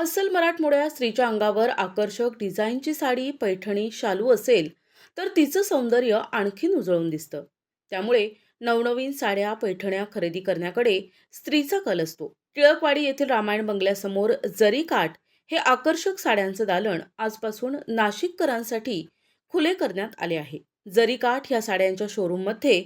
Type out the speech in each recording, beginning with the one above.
अस्सल मराठमोळ्या स्त्रीच्या अंगावर आकर्षक डिझाईनची साडी पैठणी शालू असेल तर तिचं सौंदर्य आणखीन उजळून दिसतं. त्यामुळे नवनवीन साड्या पैठण्या खरेदी करण्याकडे स्त्रीचा कल असतो. टिळकवाडी येथील रामायण बंगल्यासमोर जरी काठ हे आकर्षक साड्यांचं दालन आजपासून नाशिककरांसाठी खुले करण्यात आले आहे. जरी काठ या साड्यांच्या शोरूममध्ये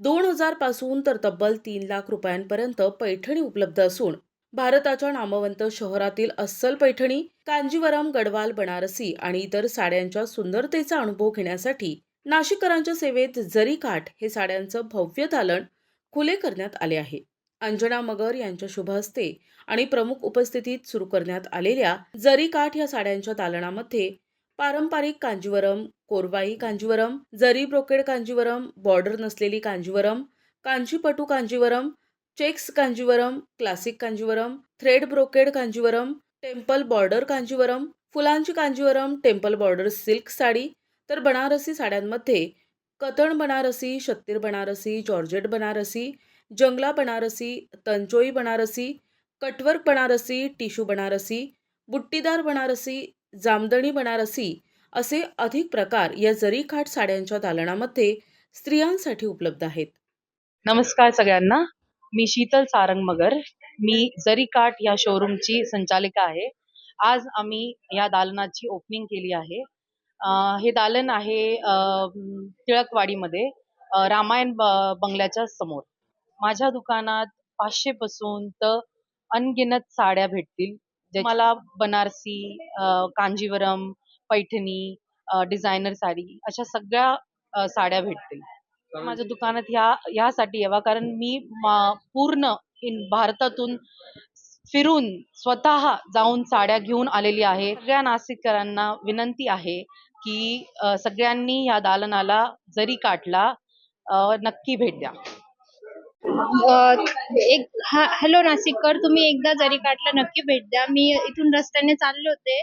दोन हजारपासून तर तब्बल तीन लाख रुपयांपर्यंत पैठणी उपलब्ध असून भारताच्या नामवंत शहरातील अस्सल पैठणी कांजीवरम गडवाल बनारसी आणि इतर साड्यांच्या सुंदरतेचा अनुभव घेण्यासाठी नाशिककरांच्या सेवेत जरी काठ हे साड्यांचं भव्य दालन खुले करण्यात आले आहे. अंजना मगर यांच्या शुभ हस्ते आणि प्रमुख उपस्थितीत सुरू करण्यात आलेल्या जरी काठ या साड्यांच्या दालनामध्ये पारंपरिक कांजीवरम कोरवाई कांजीवरम जरी ब्रोकेड कांजीवरम बॉर्डर नसलेली Kanjivaram कांचीपटू Kanjivaram checks Kanjivaram classic Kanjivaram thread brocade Kanjivaram temple border Kanjivaram फुलांची Kanjivaram temple border silk sari तर बनारसी साड्यांमध्ये कतण बनारसी शत्तीर बनारसी जॉर्जेट बनारसी जंगला बनारसी तंचोई बनारसी कटवर्क बनारसी टिशू बनारसी बुट्टीदार बनारसी जामदणी बनारसी असे अधिक प्रकार या जरीखाट साड्यांच्या दालनामध्ये स्त्रियांसाठी उपलब्ध आहेत. नमस्कार सगळ्यांना. मी शीतल सारंग मगर मी जरीकाठ या शोरूमची संचालिका आहे. आज आम्ही या दालनाची ओपनिंग केली आहे. हे दालन आहे टिळकवाडीमध्ये रामायण बंगल्याच्या समोर. माझ्या दुकानात पाचशे पासून तर अनगिनत साड्या भेटतील. जे मला बनारसी कांजीवरम पैठणी डिझायनर साडी अशा सगळ्या साड्या भेटतील. माझ्या दुकानात ह्या ह्यासाठी यावा. कारण मी पूर्ण इन भारतातून फिरून स्वतः जाऊन साड्या घेऊन आलेली आहे. सगळ्या नाशिककरांना विनंती आहे की सगळ्यांनी ह्या दालनाला जरी काटला नक्की भेट द्या. एक हा हॅलो नाशिककर तुम्ही एकदा जरी काटला नक्की भेट द्या. मी इथून रस्त्याने चालले होते.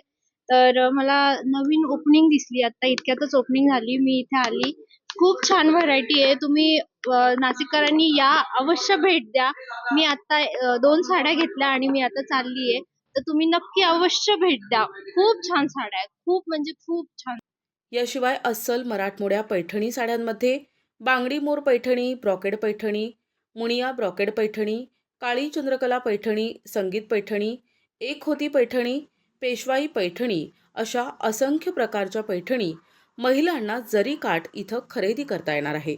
तर मला नवीन ओपनिंग दिसली. आता इतक्यातच ओपनिंग झाली. मी इथे आली. खूप छान व्हरायटी आहे. तुम्ही नाशिककरांनी या अवश्य भेट द्या. मी आता दोन साड्या घेतल्या आणि मी आता चालली आहे. तर तुम्ही नक्की अवश्य भेट द्या. खूप छान साड्या आहेत. खूप म्हणजे खूप छान. याशिवाय अस्सल मराठमोड्या पैठणी साड्यांमध्ये बांगडी मोर पैठणी ब्रॉकेड पैठणी मुनिया ब्रॉकेड पैठणी काळी चंद्रकला पैठणी संगीत पैठणी एक होती पैठणी पेशवाई पैठणी अशा असंख्य प्रकारच्या पैठणी महिलांना जरी काठ इथं खरेदी करता येणार आहे.